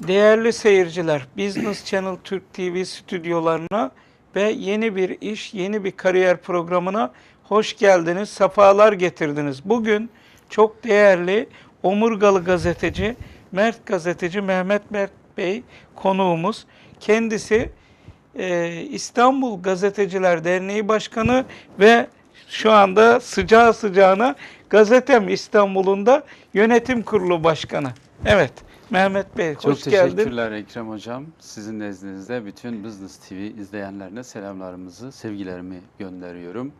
Değerli seyirciler, Business Channel Türk TV stüdyolarına ve yeni bir iş, yeni bir kariyer programına hoş geldiniz, sefalar getirdiniz. Bugün çok değerli omurgalı gazeteci, Mert gazeteci Mehmet Mert Bey konuğumuz. Kendisi e, İstanbul Gazeteciler Derneği Başkanı ve şu anda sıcağı sıcağına Gazetem İstanbul'un da yönetim kurulu başkanı. Evet, Mehmet Bey Çok hoş geldin. teşekkürler Ekrem Hocam. Sizin nezdinizde bütün Business TV izleyenlerine selamlarımızı, sevgilerimi gönderiyorum.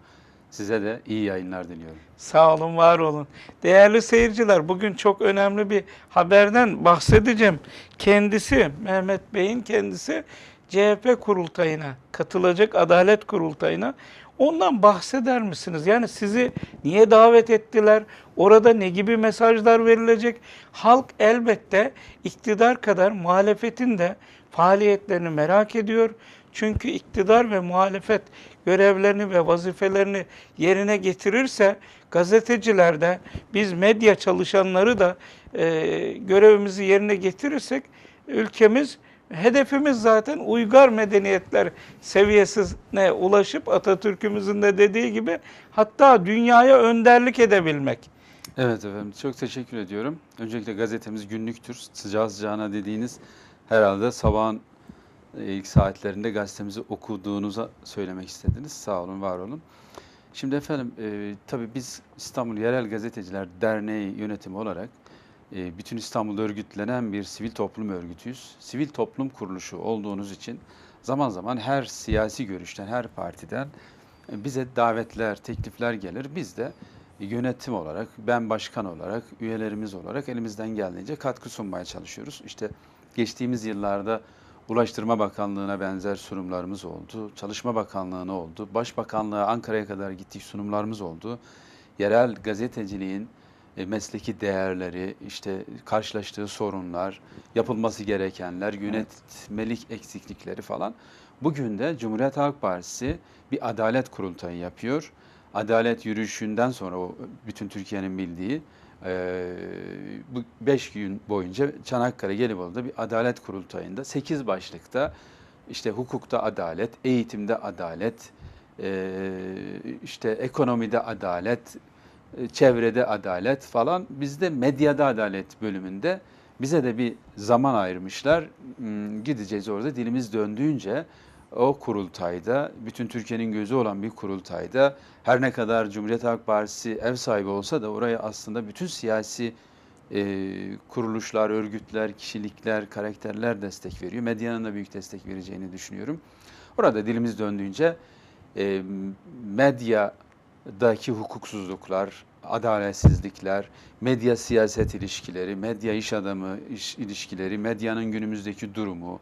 Size de iyi yayınlar diliyorum. Sağ olun, var olun. Değerli seyirciler, bugün çok önemli bir haberden bahsedeceğim. Kendisi, Mehmet Bey'in kendisi CHP kurultayına katılacak, Adalet Kurultayına. Ondan bahseder misiniz? Yani sizi niye davet ettiler? Orada ne gibi mesajlar verilecek? Halk elbette iktidar kadar muhalefetin de faaliyetlerini merak ediyor. Çünkü iktidar ve muhalefet görevlerini ve vazifelerini yerine getirirse gazeteciler de biz medya çalışanları da e, görevimizi yerine getirirsek ülkemiz hedefimiz zaten uygar medeniyetler seviyesine ulaşıp Atatürk'ümüzün de dediği gibi hatta dünyaya önderlik edebilmek. Evet efendim çok teşekkür ediyorum. Öncelikle gazetemiz günlüktür. Sıcağı sıcağına dediğiniz herhalde sabahın e, ilk saatlerinde gazetemizi okuduğunuza söylemek istediniz. Sağ olun, var olun. Şimdi efendim e, tabii biz İstanbul Yerel Gazeteciler Derneği yönetimi olarak bütün İstanbul'da örgütlenen bir sivil toplum örgütüyüz. Sivil toplum kuruluşu olduğunuz için zaman zaman her siyasi görüşten, her partiden e, bize davetler, teklifler gelir. Biz de yönetim olarak, ben başkan olarak, üyelerimiz olarak elimizden geldiğince katkı sunmaya çalışıyoruz. İşte geçtiğimiz yıllarda Ulaştırma Bakanlığı'na benzer sunumlarımız oldu. Çalışma Bakanlığı'na oldu. Başbakanlığa Ankara'ya kadar gittik sunumlarımız oldu. Yerel gazeteciliğin e, mesleki değerleri, işte karşılaştığı sorunlar, yapılması gerekenler, yönetmelik eksiklikleri falan. Bugün de Cumhuriyet Halk Partisi bir adalet kurultayı yapıyor. Adalet yürüyüşünden sonra o bütün Türkiye'nin bildiği e, bu 5 gün boyunca Çanakkale Gelibolu'da bir adalet kurultayında 8 başlıkta işte hukukta adalet, eğitimde adalet, e, işte ekonomide adalet, çevrede adalet falan. Bizde medyada adalet bölümünde bize de bir zaman ayırmışlar. Hmm, Gideceğiz orada dilimiz döndüğünce o kurultayda, bütün Türkiye'nin gözü olan bir kurultayda her ne kadar Cumhuriyet Halk Partisi ev sahibi olsa da oraya aslında bütün siyasi e, kuruluşlar, örgütler, kişilikler, karakterler destek veriyor. Medyanın da büyük destek vereceğini düşünüyorum. Orada dilimiz döndüğünce e, medyadaki hukuksuzluklar, adaletsizlikler, medya siyaset ilişkileri, medya iş adamı iş ilişkileri, medyanın günümüzdeki durumu,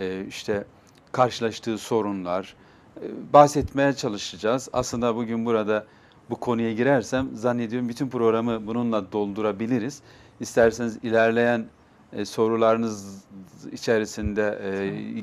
e, işte karşılaştığı sorunlar e, bahsetmeye çalışacağız. Aslında bugün burada bu konuya girersem zannediyorum bütün programı bununla doldurabiliriz. İsterseniz ilerleyen e, sorularınız içerisinde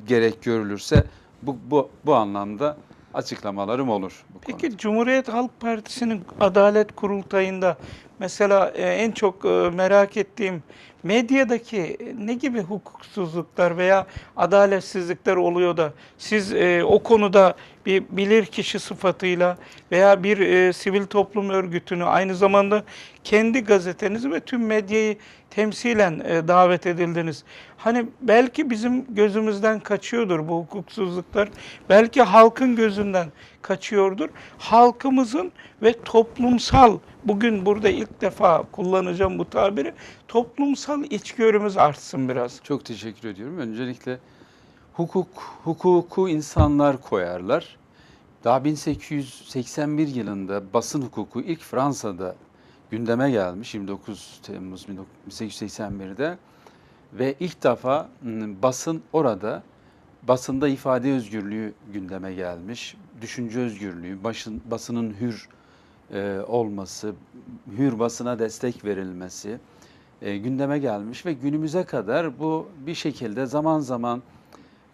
gerek görülürse bu, bu, bu anlamda açıklamalarım olur. Bu konuda. Peki Cumhuriyet Halk Partisi'nin Adalet Kurultayı'nda mesela e, en çok e, merak ettiğim medyadaki ne gibi hukuksuzluklar veya adaletsizlikler oluyor da siz e, o konuda bir bilir kişi sıfatıyla veya bir e, sivil toplum örgütünü aynı zamanda kendi gazetenizi ve tüm medyayı temsilen e, davet edildiniz. Hani belki bizim gözümüzden kaçıyordur bu hukuksuzluklar. Belki halkın gözünden kaçıyordur. Halkımızın ve toplumsal bugün burada ilk defa kullanacağım bu tabiri. Toplumsal içgörümüz artsın biraz. Çok teşekkür ediyorum. Öncelikle hukuk, hukuku insanlar koyarlar. Daha 1881 yılında basın hukuku ilk Fransa'da gündeme gelmiş 29 Temmuz 1881'de ve ilk defa m, basın orada basında ifade özgürlüğü gündeme gelmiş. Düşünce özgürlüğü, başın, basının hür e, olması, hür basına destek verilmesi e, gündeme gelmiş ve günümüze kadar bu bir şekilde zaman zaman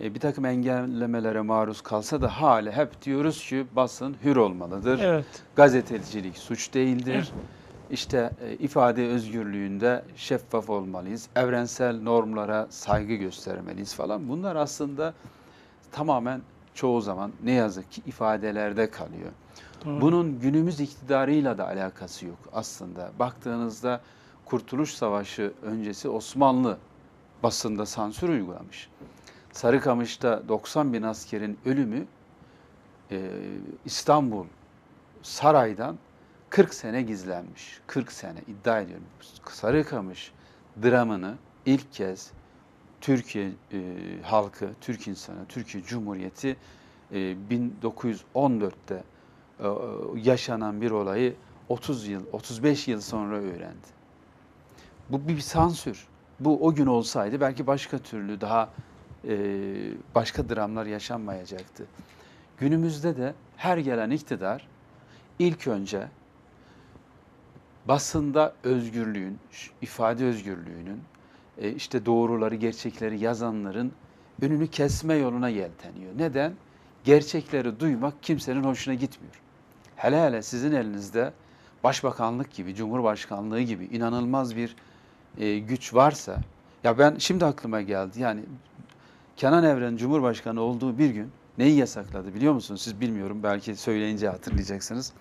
e, bir takım engellemelere maruz kalsa da hala hep diyoruz ki basın hür olmalıdır. Evet. Gazetecilik suç değildir. işte e, ifade özgürlüğünde şeffaf olmalıyız, evrensel normlara saygı göstermeliyiz falan. Bunlar aslında tamamen çoğu zaman ne yazık ki ifadelerde kalıyor. Doğru. Bunun günümüz iktidarıyla da alakası yok aslında. Baktığınızda Kurtuluş Savaşı öncesi Osmanlı basında sansür uygulamış. Sarıkamış'ta 90 bin askerin ölümü e, İstanbul saraydan 40 sene gizlenmiş. 40 sene iddia ediyorum. Sarıkamış dramını ilk kez Türkiye e, halkı, Türk insanı, Türkiye Cumhuriyeti e, 1914'te e, yaşanan bir olayı 30 yıl, 35 yıl sonra öğrendi. Bu bir sansür. Bu o gün olsaydı belki başka türlü daha e, başka dramlar yaşanmayacaktı. Günümüzde de her gelen iktidar ilk önce basında özgürlüğün, ifade özgürlüğünün, e, işte doğruları, gerçekleri yazanların önünü kesme yoluna yelteniyor. Neden? Gerçekleri duymak kimsenin hoşuna gitmiyor. Hele hele sizin elinizde başbakanlık gibi, cumhurbaşkanlığı gibi inanılmaz bir e, güç varsa, ya ben şimdi aklıma geldi yani Kenan Evren Cumhurbaşkanı olduğu bir gün neyi yasakladı biliyor musunuz? Siz bilmiyorum belki söyleyince hatırlayacaksınız.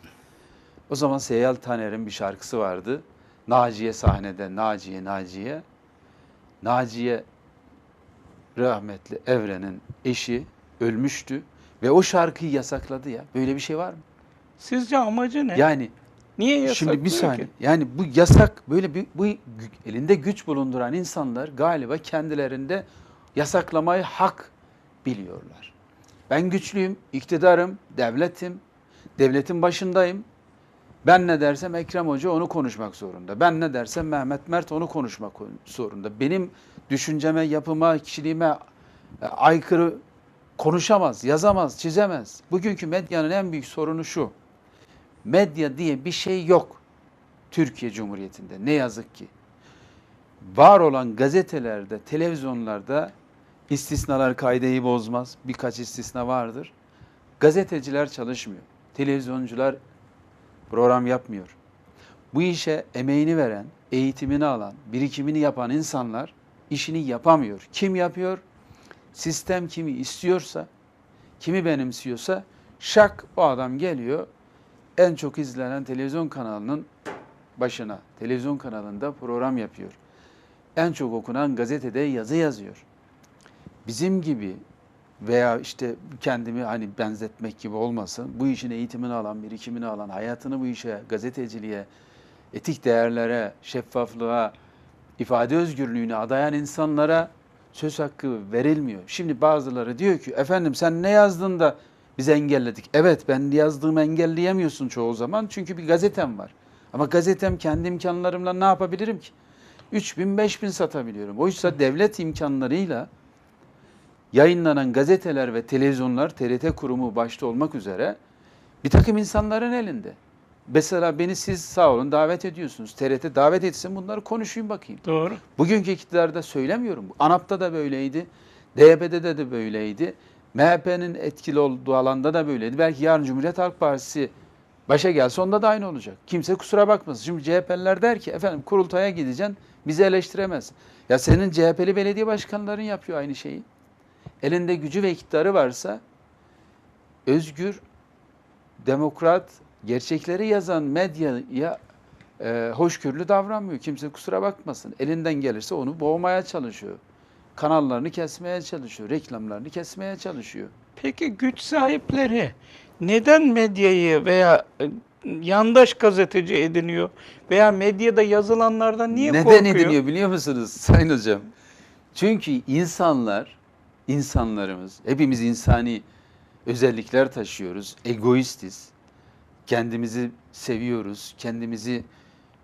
O zaman Seyyal Taner'in bir şarkısı vardı. Naciye sahnede, Naciye, Naciye. Naciye rahmetli Evren'in eşi ölmüştü ve o şarkıyı yasakladı ya. Böyle bir şey var mı? Sizce amacı ne? Yani Niye yasaklıyor Şimdi bir saniye. ki? Yani bu yasak böyle bir bu elinde güç bulunduran insanlar galiba kendilerinde yasaklamayı hak biliyorlar. Ben güçlüyüm, iktidarım, devletim, devletin başındayım. Ben ne dersem Ekrem Hoca onu konuşmak zorunda. Ben ne dersem Mehmet Mert onu konuşmak zorunda. Benim düşünceme, yapıma, kişiliğime e, aykırı konuşamaz, yazamaz, çizemez. Bugünkü medyanın en büyük sorunu şu medya diye bir şey yok Türkiye Cumhuriyeti'nde ne yazık ki. Var olan gazetelerde, televizyonlarda istisnalar kaideyi bozmaz. Birkaç istisna vardır. Gazeteciler çalışmıyor. Televizyoncular program yapmıyor. Bu işe emeğini veren, eğitimini alan, birikimini yapan insanlar işini yapamıyor. Kim yapıyor? Sistem kimi istiyorsa, kimi benimsiyorsa şak o adam geliyor en çok izlenen televizyon kanalının başına, televizyon kanalında program yapıyor. En çok okunan gazetede yazı yazıyor. Bizim gibi veya işte kendimi hani benzetmek gibi olmasın, bu işin eğitimini alan, birikimini alan, hayatını bu işe, gazeteciliğe, etik değerlere, şeffaflığa, ifade özgürlüğüne adayan insanlara söz hakkı verilmiyor. Şimdi bazıları diyor ki efendim sen ne yazdın da biz engelledik. Evet ben yazdığımı engelleyemiyorsun çoğu zaman çünkü bir gazetem var. Ama gazetem kendi imkanlarımla ne yapabilirim ki? 3000 5000 satabiliyorum. Oysa devlet imkanlarıyla yayınlanan gazeteler ve televizyonlar TRT kurumu başta olmak üzere bir takım insanların elinde. Mesela beni siz sağ olun davet ediyorsunuz. TRT davet etsin bunları konuşayım bakayım. Doğru. Bugünkü iktidarda söylemiyorum. ANAP'ta da böyleydi. DYP'de de, de böyleydi. MHP'nin etkili olduğu alanda da böyleydi. Belki yarın Cumhuriyet Halk Partisi başa gelse onda da aynı olacak. Kimse kusura bakmasın. Şimdi CHP'liler der ki efendim kurultaya gideceksin bizi eleştiremez. Ya senin CHP'li belediye başkanların yapıyor aynı şeyi. Elinde gücü ve iktidarı varsa özgür, demokrat, gerçekleri yazan medyaya e, hoşgörülü davranmıyor. Kimse kusura bakmasın. Elinden gelirse onu boğmaya çalışıyor. Kanallarını kesmeye çalışıyor. Reklamlarını kesmeye çalışıyor. Peki güç sahipleri neden medyayı veya e, yandaş gazeteci ediniyor veya medyada yazılanlardan niye Neden korkuyor? ediniyor biliyor musunuz Sayın Hocam? Çünkü insanlar, insanlarımız, hepimiz insani özellikler taşıyoruz. Egoistiz. Kendimizi seviyoruz. Kendimizi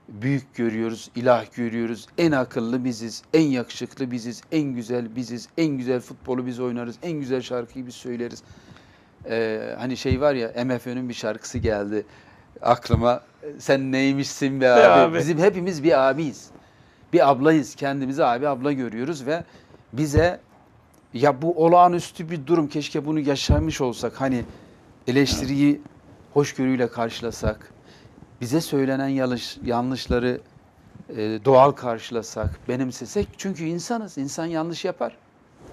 büyük görüyoruz, ilah görüyoruz. En akıllı biziz, en yakışıklı biziz, en güzel biziz, en güzel futbolu biz oynarız, en güzel şarkıyı biz söyleriz. Ee, hani şey var ya MFÖ'nün bir şarkısı geldi aklıma. Sen neymişsin be abi. abi. Bizim hepimiz bir abiyiz. Bir ablayız. Kendimizi abi abla görüyoruz ve bize ya bu olağanüstü bir durum keşke bunu yaşamış olsak. Hani eleştiriyi hoşgörüyle karşılasak. bize söylenen yanlış, yanlışları e, doğal karşılasak, benimsesek çünkü insanız, insan yanlış yapar.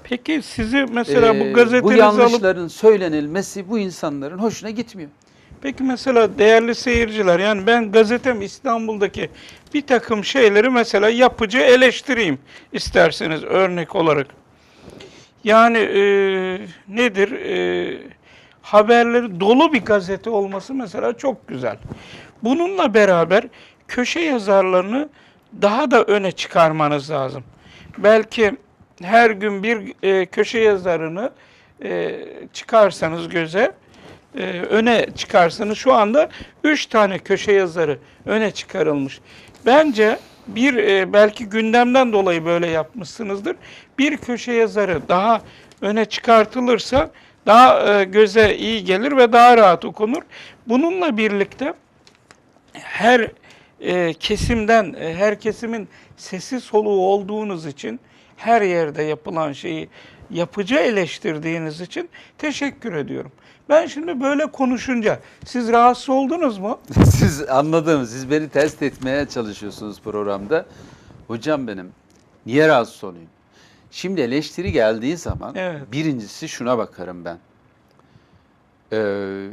Peki sizi mesela Ee, bu gazetenizi alıp yanlışların söylenilmesi bu insanların hoşuna gitmiyor. Peki mesela değerli seyirciler yani ben gazetem İstanbul'daki bir takım şeyleri mesela yapıcı eleştireyim isterseniz örnek olarak. Yani e, nedir? E, haberleri dolu bir gazete olması mesela çok güzel. Bununla beraber köşe yazarlarını daha da öne çıkarmanız lazım. Belki her gün bir e, köşe yazarını e, çıkarsanız göze, e, öne çıkarsanız şu anda üç tane köşe yazarı öne çıkarılmış. Bence bir e, belki gündemden dolayı böyle yapmışsınızdır. Bir köşe yazarı daha öne çıkartılırsa daha e, göze iyi gelir ve daha rahat okunur. Bununla birlikte her e, kesimden, e, her kesimin sesi soluğu olduğunuz için her yerde yapılan şeyi yapıcı eleştirdiğiniz için teşekkür ediyorum. Ben şimdi böyle konuşunca siz rahatsız oldunuz mu? siz anladım, siz beni test etmeye çalışıyorsunuz programda. Hocam benim, niye rahatsız olayım? Şimdi eleştiri geldiği zaman Evet. birincisi şuna bakarım ben. Ee,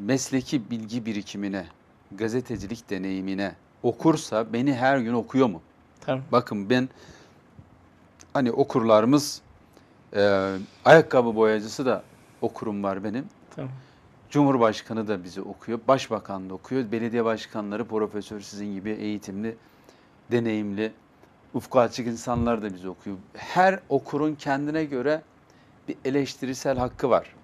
mesleki bilgi birikimine, gazetecilik deneyimine okursa beni her gün okuyor mu? Tamam. Bakın ben hani okurlarımız e, ayakkabı boyacısı da okurum var benim. Tamam. Cumhurbaşkanı da bizi okuyor, başbakan da okuyor, belediye başkanları, profesör sizin gibi eğitimli, deneyimli, ufku açık insanlar da bizi okuyor. Her okurun kendine göre bir eleştirisel hakkı var.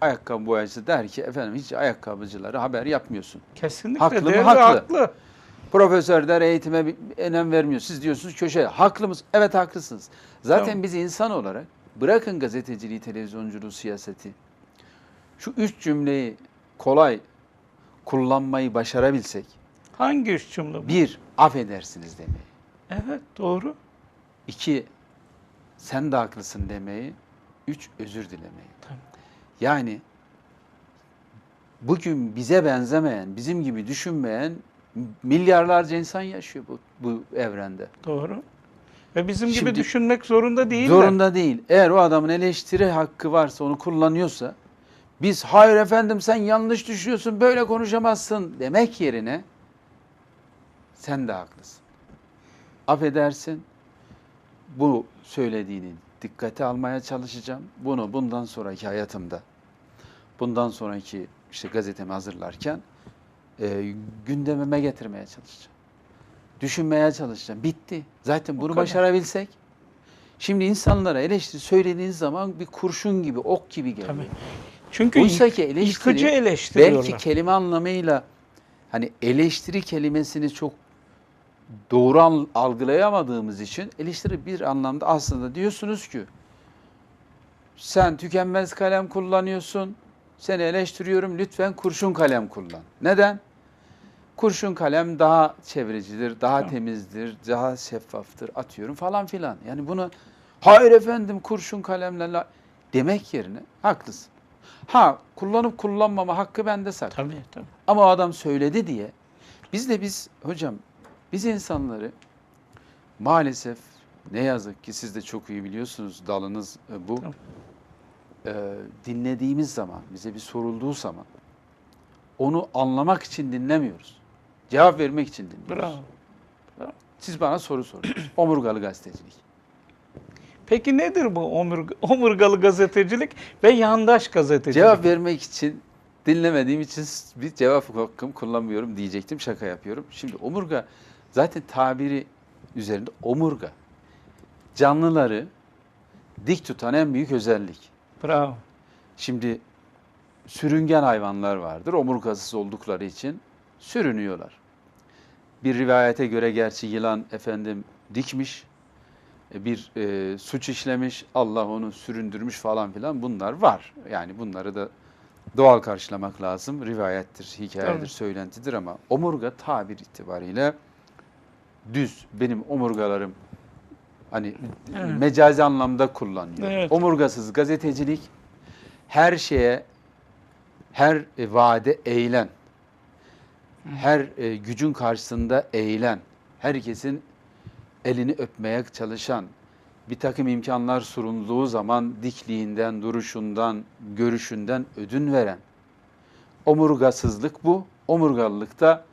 Ayakkabı boyacısı der ki efendim hiç ayakkabıcılara haber yapmıyorsun. Kesinlikle Haklı mı? Haklı. haklı. Profesör der eğitime bir önem vermiyor. Siz diyorsunuz köşe. Haklı mısınız? Evet haklısınız. Zaten Tamam. biz insan olarak bırakın gazeteciliği, televizyonculuğu, siyaseti. Şu üç cümleyi kolay kullanmayı başarabilsek. Hangi üç cümle bu? Bir, affedersiniz demeyi. Evet doğru. İki, sen de haklısın demeyi. Üç, özür dilemeyi. Tamam. Yani bugün bize benzemeyen, bizim gibi düşünmeyen milyarlarca insan yaşıyor bu, bu evrende. Doğru. Ve bizim gibi Şimdi- düşünmek zorunda değiller. Zorunda değil. Eğer o adamın eleştiri hakkı varsa, onu kullanıyorsa, biz hayır efendim sen yanlış düşünüyorsun, böyle konuşamazsın demek yerine sen de haklısın. Affedersin, bu söylediğini dikkate almaya çalışacağım. Bunu bundan sonraki hayatımda, bundan sonraki işte gazetemi hazırlarken e, gündemime getirmeye çalışacağım. Düşünmeye çalışacağım. Bitti. Zaten bunu başarabilsek. Şimdi insanlara eleştiri söylediğiniz zaman bir kurşun gibi, ok gibi geliyor. Tabii. Çünkü Oysa ki eleştiri yıkıcı eleştiriyorlar. belki kelime anlamıyla hani eleştiri kelimesini çok doğru algılayamadığımız için eleştiri bir anlamda aslında diyorsunuz ki sen tükenmez kalem kullanıyorsun. Seni eleştiriyorum. Lütfen kurşun kalem kullan. Neden? Kurşun kalem daha çevrecidir, daha Tamam. temizdir, daha şeffaftır atıyorum falan filan. Yani bunu hayır efendim kurşun kalemle la-" demek yerine haklısın. Ha kullanıp kullanmama hakkı bende saklı. Tabii tabii. Ama o adam söyledi diye biz de biz hocam biz insanları maalesef ne yazık ki siz de çok iyi biliyorsunuz dalınız e, bu. Tamam. Ee, dinlediğimiz zaman bize bir sorulduğu zaman onu anlamak için dinlemiyoruz. Cevap vermek için dinliyoruz. Bravo. Siz bana soru soruyorsunuz. Omurgalı gazetecilik. Peki nedir bu omurg- omurgalı gazetecilik ve yandaş gazetecilik? Cevap vermek için dinlemediğim için bir cevap hakkım kullanmıyorum diyecektim. Şaka yapıyorum. Şimdi omurga zaten tabiri üzerinde omurga. Canlıları dik tutan en büyük özellik. Bravo. Şimdi sürüngen hayvanlar vardır. Omurgasız oldukları için sürünüyorlar. Bir rivayete göre gerçi yılan efendim dikmiş, bir e, suç işlemiş, Allah onu süründürmüş falan filan bunlar var. Yani bunları da doğal karşılamak lazım. Rivayettir, hikayedir, Tabii. söylentidir ama omurga tabir itibariyle düz. Benim omurgalarım hani Evet. mecazi anlamda kullanıyor. Evet. Omurgasız gazetecilik her şeye, her e, vaade eğilen, her e, gücün karşısında eğilen, herkesin elini öpmeye çalışan, bir takım imkanlar sunulduğu zaman dikliğinden, duruşundan, görüşünden ödün veren. Omurgasızlık bu. Omurgalılıkta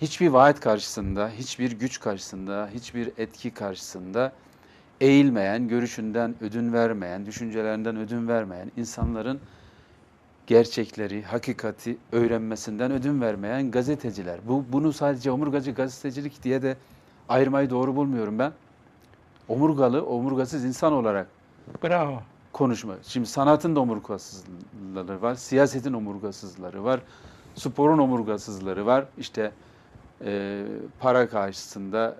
hiçbir vaat karşısında, hiçbir güç karşısında, hiçbir etki karşısında eğilmeyen, görüşünden ödün vermeyen, düşüncelerinden ödün vermeyen insanların gerçekleri, hakikati öğrenmesinden ödün vermeyen gazeteciler. Bu bunu sadece omurgacı gazetecilik diye de ayırmayı doğru bulmuyorum ben. Omurgalı, omurgasız insan olarak Bravo. konuşma. Şimdi sanatın da omurgasızları var, siyasetin omurgasızları var, sporun omurgasızları var. İşte e, para karşısında,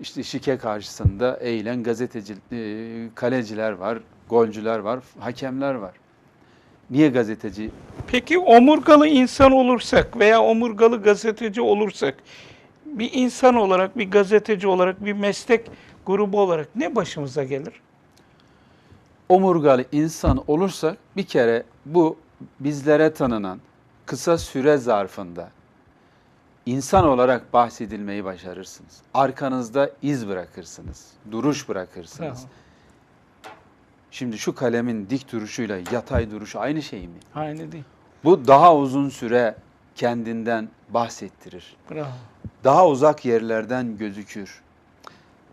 işte şike karşısında eğilen gazeteci, e, kaleciler var, golcüler var, hakemler var. Niye gazeteci? Peki omurgalı insan olursak veya omurgalı gazeteci olursak bir insan olarak, bir gazeteci olarak, bir meslek grubu olarak ne başımıza gelir? Omurgalı insan olursak bir kere bu bizlere tanınan kısa süre zarfında insan olarak bahsedilmeyi başarırsınız. Arkanızda iz bırakırsınız, duruş bırakırsınız. Bravo. Şimdi şu kalemin dik duruşuyla yatay duruşu aynı şey mi? Aynı değil. Bu daha uzun süre kendinden bahsettirir. Bravo. Daha uzak yerlerden gözükür.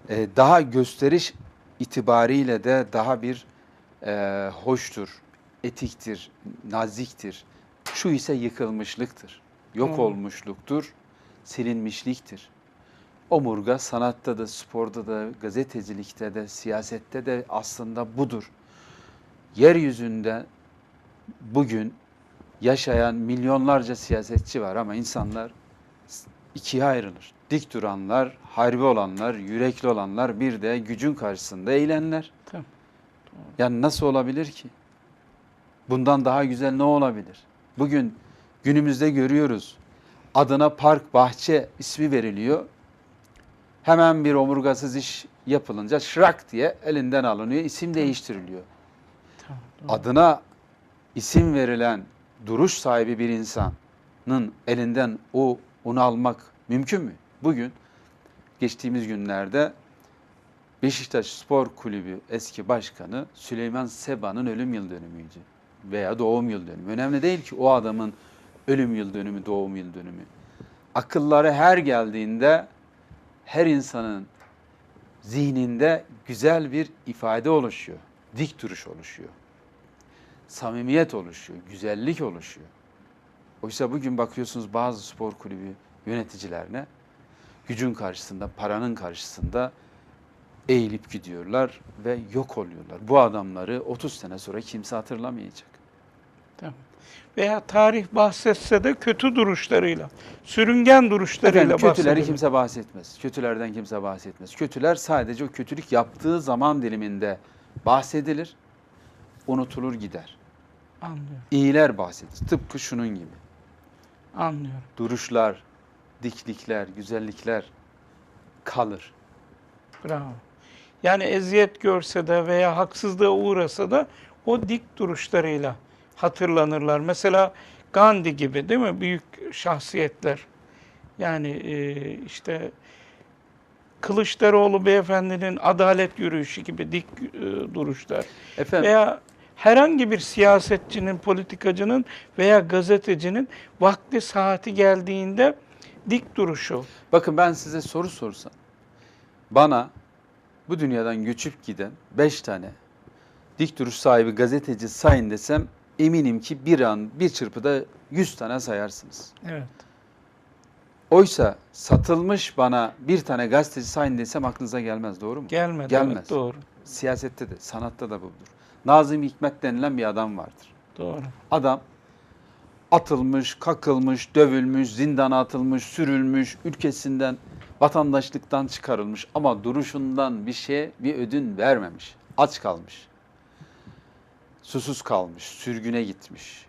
Ee, daha gösteriş itibariyle de daha bir e, hoştur, etiktir, naziktir. Şu ise yıkılmışlıktır, yok Hmm. olmuşluktur, silinmişliktir. Omurga sanatta da, sporda da, gazetecilikte de, siyasette de aslında budur. Yeryüzünde bugün yaşayan milyonlarca siyasetçi var ama insanlar ikiye ayrılır. Dik duranlar, harbi olanlar, yürekli olanlar, bir de gücün karşısında eğilenler. Tamam. Yani nasıl olabilir ki? Bundan daha güzel ne olabilir? Bugün günümüzde görüyoruz. Adına park, bahçe ismi veriliyor. Hemen bir omurgasız iş yapılınca şırak diye elinden alınıyor, isim değiştiriliyor. Tamam. Adına isim verilen duruş sahibi bir insanın elinden o onu almak mümkün mü? Bugün geçtiğimiz günlerde Beşiktaş Spor Kulübü eski başkanı Süleyman Seba'nın ölüm yıl dönümüydü veya doğum yıl dönümü. Önemli değil ki o adamın ölüm yıl dönümü, doğum yıl dönümü. Akılları her geldiğinde her insanın zihninde güzel bir ifade oluşuyor. Dik duruş oluşuyor. Samimiyet oluşuyor, güzellik oluşuyor. Oysa bugün bakıyorsunuz bazı spor kulübü yöneticilerine gücün karşısında, paranın karşısında eğilip gidiyorlar ve yok oluyorlar. Bu adamları 30 sene sonra kimse hatırlamayacak. Tamam. Veya tarih bahsetse de kötü duruşlarıyla, sürüngen duruşlarıyla Efendim kötüleri bahsedilir. kimse bahsetmez. Kötülerden kimse bahsetmez. Kötüler sadece o kötülük yaptığı zaman diliminde bahsedilir, unutulur gider. Anlıyorum, İyiler bahsedilir. Tıpkı şunun gibi. Anlıyorum. Duruşlar, diklikler, güzellikler kalır. Bravo. Yani eziyet görse de veya haksızlığa uğrasa da o dik duruşlarıyla hatırlanırlar. Mesela Gandhi gibi değil mi? Büyük şahsiyetler. Yani e, işte Kılıçdaroğlu beyefendinin adalet yürüyüşü gibi dik e, duruşlar. Efendim Veya herhangi bir siyasetçinin, politikacının veya gazetecinin vakti saati geldiğinde dik duruşu. Bakın ben size soru sorsam. Bana bu dünyadan göçüp giden 5 tane dik duruş sahibi gazeteci sayın desem eminim ki bir an bir çırpıda 100 tane sayarsınız. Evet. Oysa satılmış bana bir tane gazeteci sayın desem aklınıza gelmez doğru mu? Gelmedi. Gelmez. Evet, doğru. Siyasette de sanatta da budur. Nazım Hikmet denilen bir adam vardır. Doğru. Adam atılmış, kakılmış, dövülmüş, zindana atılmış, sürülmüş, ülkesinden, vatandaşlıktan çıkarılmış ama duruşundan bir şey, bir ödün vermemiş. Aç kalmış. Susuz kalmış, sürgüne gitmiş.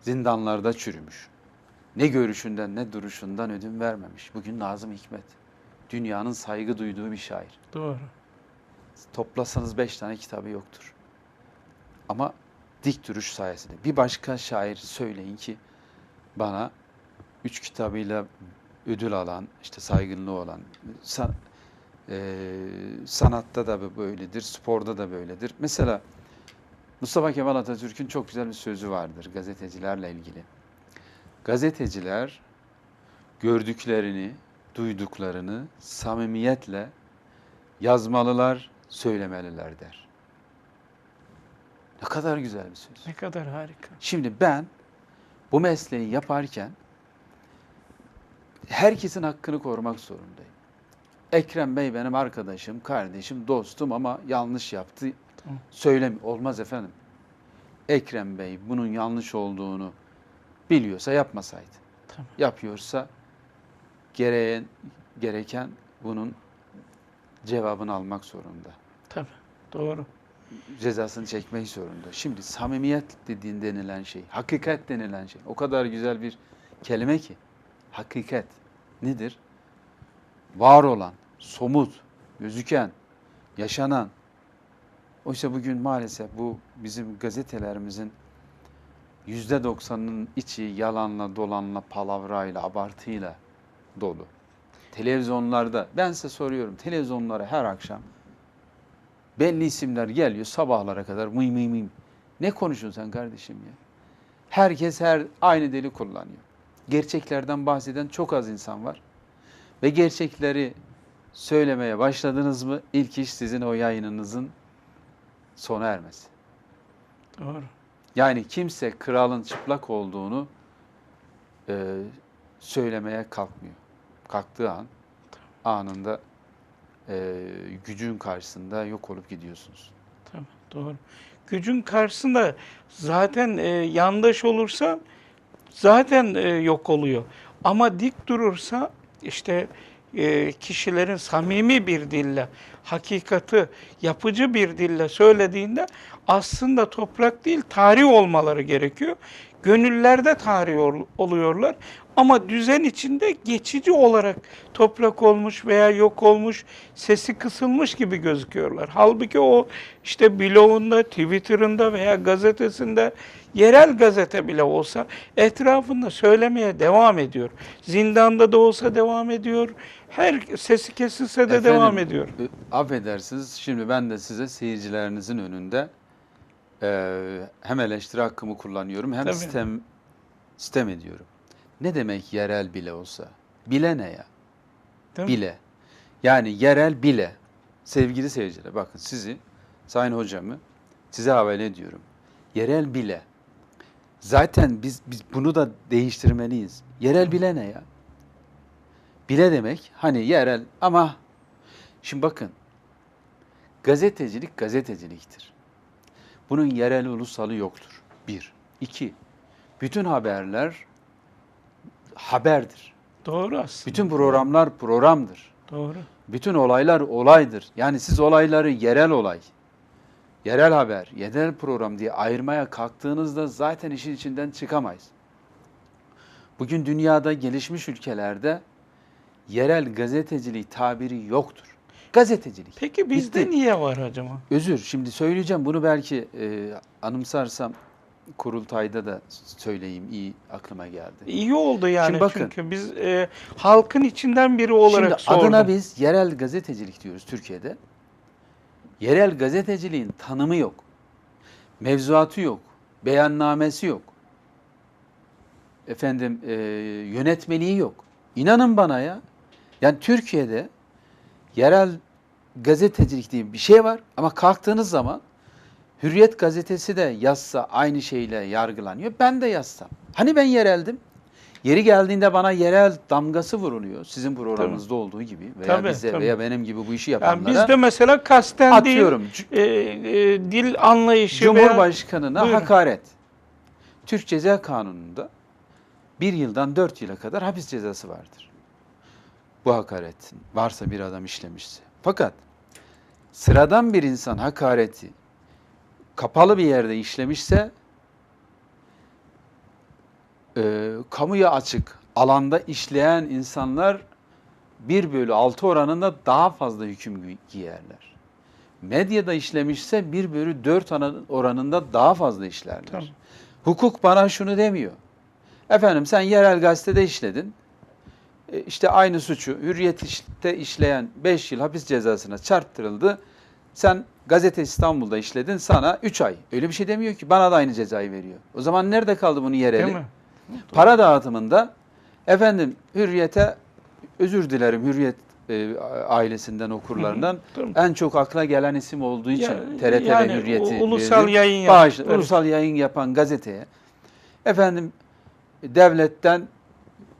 Zindanlarda çürümüş. Ne görüşünden ne duruşundan ödün vermemiş. Bugün Nazım Hikmet. Dünyanın saygı duyduğu bir şair. Doğru. Toplasanız beş tane kitabı yoktur. Ama dik duruş sayesinde. Bir başka şair söyleyin ki bana üç kitabıyla ödül alan, işte saygınlığı olan, san- e, sanatta da böyledir, sporda da böyledir. Mesela Mustafa Kemal Atatürk'ün çok güzel bir sözü vardır gazetecilerle ilgili. Gazeteciler gördüklerini, duyduklarını samimiyetle yazmalılar, söylemeliler der. Ne kadar güzel bir söz. Ne kadar harika. Şimdi ben bu mesleği yaparken herkesin hakkını korumak zorundayım. Ekrem Bey benim arkadaşım, kardeşim, dostum ama yanlış yaptı. Tamam. Söylem olmaz efendim. Ekrem Bey bunun yanlış olduğunu biliyorsa yapmasaydı. Tamam. Yapıyorsa gereğen, gereken bunun cevabını almak zorunda. Tabii. Doğru. Cezasını çekmek zorunda. Şimdi samimiyet dediğin denilen şey, hakikat denilen şey o kadar güzel bir kelime ki. Hakikat nedir? Var olan, somut, gözüken, yaşanan. Oysa bugün maalesef bu bizim gazetelerimizin yüzde doksanının içi yalanla, dolanla, palavrayla, abartıyla dolu. Televizyonlarda, ben size soruyorum, televizyonlara her akşam belli isimler geliyor sabahlara kadar mıy mıy mıy. Ne konuşuyorsun sen kardeşim ya? Herkes her aynı dili kullanıyor. Gerçeklerden bahseden çok az insan var. Ve gerçekleri söylemeye başladınız mı ilk iş sizin o yayınınızın sona ermesi. Doğru. Yani kimse kralın çıplak olduğunu e, söylemeye kalkmıyor. Kalktığı an anında e, gücün karşısında yok olup gidiyorsunuz. Tabii. Doğru. Gücün karşısında zaten e, yandaş olursa zaten e, yok oluyor. Ama dik durursa işte e, kişilerin samimi bir dille, hakikati yapıcı bir dille söylediğinde aslında toprak değil tarih olmaları gerekiyor. Gönüllerde tarih ol- oluyorlar ama düzen içinde geçici olarak toprak olmuş veya yok olmuş, sesi kısılmış gibi gözüküyorlar. Halbuki o işte blogunda, Twitter'ında veya gazetesinde yerel gazete bile olsa etrafında söylemeye devam ediyor. Zindanda da olsa devam ediyor. Her sesi kesilse de Efendim, devam ediyor. e, Affedersiniz şimdi ben de size seyircilerinizin önünde e, hem eleştiri hakkımı kullanıyorum hem Tabii. sistem sistem ediyorum. Ne demek yerel bile olsa? Bile ne ya? Değil mi? Bile. Yani yerel bile. Sevgili seyirciler bakın sizi, Sayın Hocamı size havale ediyorum. Yerel bile. Zaten biz, biz bunu da değiştirmeliyiz. Yerel bile ne ya? Bile demek hani yerel ama şimdi bakın gazetecilik gazeteciliktir. Bunun yerel ulusalı yoktur. Bir. İki. Bütün haberler haberdir. Doğru aslında. Bütün programlar programdır. Doğru. Bütün olaylar olaydır. Yani siz olayları yerel olay, yerel haber, yerel program diye ayırmaya kalktığınızda zaten işin içinden çıkamayız. Bugün dünyada gelişmiş ülkelerde yerel gazetecilik tabiri yoktur. Gazetecilik. Peki bizde Bitti. niye var acaba? Özür, şimdi söyleyeceğim. Bunu belki e, anımsarsam kurultayda da söyleyeyim. iyi aklıma geldi. İyi oldu yani Şimdi bakın. çünkü biz e, halkın içinden biri olarak Şimdi sordum. adına biz yerel gazetecilik diyoruz Türkiye'de. Yerel gazeteciliğin tanımı yok. Mevzuatı yok. Beyannamesi yok. Efendim e, yönetmeliği yok. İnanın bana ya. Yani Türkiye'de yerel gazetecilik diye bir şey var ama kalktığınız zaman Hürriyet gazetesi de yazsa aynı şeyle yargılanıyor. Ben de yazsam. Hani ben yereldim? Yeri geldiğinde bana yerel damgası vuruluyor. Sizin programınızda olduğu gibi veya Tabii, bize tabii. veya benim gibi bu işi yani yapanlara bizde mesela kasten atıyorum. değil e, e, dil anlayışı veya Cumhurbaşkanına Buyurun. hakaret. Türk Ceza Kanunu'nda bir yıldan dört yıla kadar hapis cezası vardır. Bu hakaretin varsa bir adam işlemişse. Fakat sıradan bir insan hakareti kapalı bir yerde işlemişse e, kamuya açık alanda işleyen insanlar 1 bölü 6 oranında daha fazla hüküm gi- giyerler. Medyada işlemişse 1 bölü 4 oranında daha fazla işlerler. Tamam. Hukuk bana şunu demiyor. Efendim sen yerel gazetede işledin. E, işte aynı suçu Hürriyet'te işleyen 5 yıl hapis cezasına çarptırıldı. Sen Gazete İstanbul'da işledin sana 3 ay. Öyle bir şey demiyor ki bana da aynı cezayı veriyor. O zaman nerede kaldı bunun yereli? Değil mi? Para dağıtımında efendim Hürriyet'e özür dilerim Hürriyet e, ailesinden okurlarından en çok akla gelen isim olduğu için Ya- TRT yani ve Hürriyet'i ulusal verdim. yayın yaptıkları. ulusal yayın yapan gazeteye efendim devletten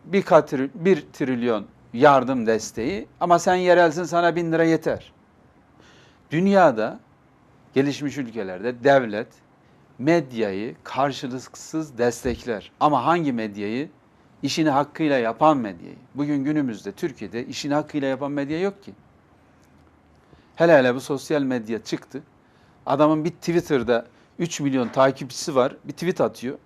bir, katri, bir trilyon yardım desteği ama sen yerelsin sana bin lira yeter. Dünyada gelişmiş ülkelerde devlet medyayı karşılıksız destekler. Ama hangi medyayı? İşini hakkıyla yapan medyayı. Bugün günümüzde Türkiye'de işini hakkıyla yapan medya yok ki. Hele hele bu sosyal medya çıktı. Adamın bir Twitter'da 3 milyon takipçisi var. Bir tweet atıyor.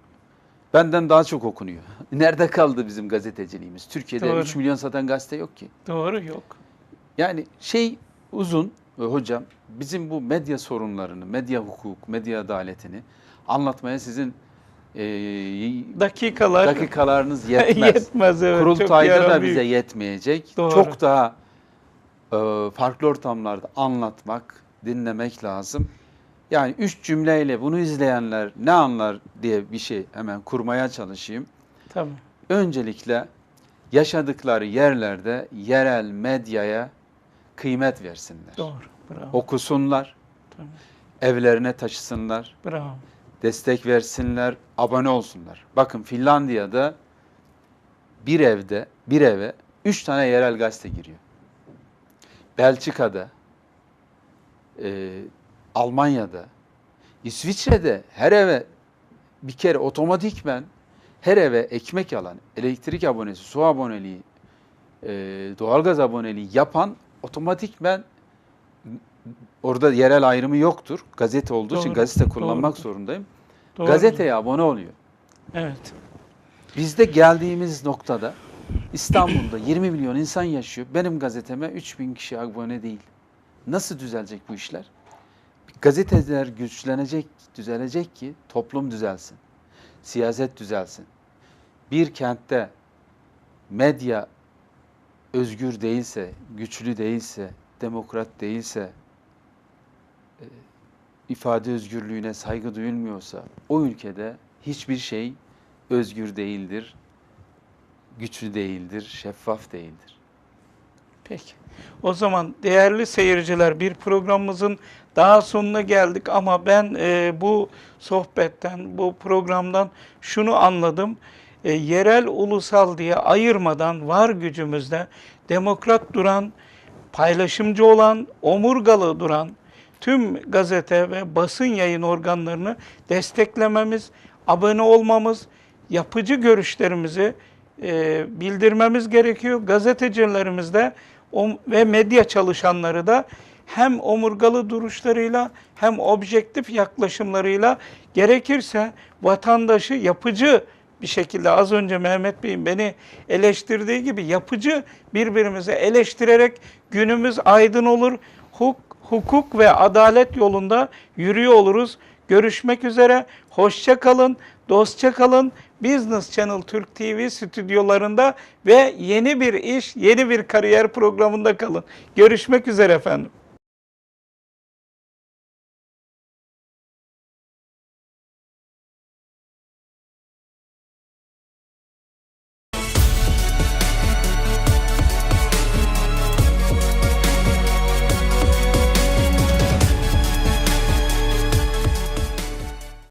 Benden daha çok okunuyor. Nerede kaldı bizim gazeteciliğimiz? Türkiye'de Doğru. 3 milyon satan gazete yok ki. Doğru yok. Yani şey uzun e, hocam bizim bu medya sorunlarını, medya hukuk, medya adaletini anlatmaya sizin e, Dakikalar dakikalarınız yetmez. yetmez evet. Kurultayda da bize yetmeyecek. Doğru. Çok daha e, farklı ortamlarda anlatmak, dinlemek lazım. Yani üç cümleyle bunu izleyenler ne anlar diye bir şey hemen kurmaya çalışayım. Tabii. Öncelikle yaşadıkları yerlerde yerel medyaya kıymet versinler. Doğru. Bravo. Okusunlar, Tabii. evlerine taşısınlar, Bravo. destek versinler, abone olsunlar. Bakın Finlandiya'da bir evde, bir eve üç tane yerel gazete giriyor. Belçika'da, e, Almanya'da, İsviçre'de her eve bir kere otomatikmen her eve ekmek alan, elektrik abonesi, su aboneliği, e, doğalgaz aboneliği yapan otomatikmen orada yerel ayrımı yoktur. Gazete olduğu için Doğru, gazete kullanmak doğru. zorundayım. Doğru. Gazeteye abone oluyor. Evet. Bizde geldiğimiz noktada İstanbul'da 20 milyon insan yaşıyor. Benim gazeteme 3000 kişi abone değil. Nasıl düzelecek bu işler? Gazeteler güçlenecek, düzelecek ki toplum düzelsin. Siyaset düzelsin. Bir kentte medya özgür değilse, güçlü değilse, demokrat değilse, e, ifade özgürlüğüne saygı duyulmuyorsa o ülkede hiçbir şey özgür değildir, güçlü değildir, şeffaf değildir. Peki. O zaman değerli seyirciler bir programımızın daha sonuna geldik ama ben e, bu sohbetten, bu programdan şunu anladım. E, yerel ulusal diye ayırmadan var gücümüzde demokrat duran, paylaşımcı olan, omurgalı duran tüm gazete ve basın yayın organlarını desteklememiz, abone olmamız, yapıcı görüşlerimizi e, bildirmemiz gerekiyor. Gazetecilerimiz de ve medya çalışanları da hem omurgalı duruşlarıyla hem objektif yaklaşımlarıyla gerekirse vatandaşı yapıcı bir şekilde az önce Mehmet Bey'in beni eleştirdiği gibi yapıcı birbirimize eleştirerek günümüz aydın olur. Huk, hukuk ve adalet yolunda yürüyor oluruz. Görüşmek üzere. Hoşça kalın, dostça kalın. Business Channel Türk TV stüdyolarında ve yeni bir iş, yeni bir kariyer programında kalın. Görüşmek üzere efendim.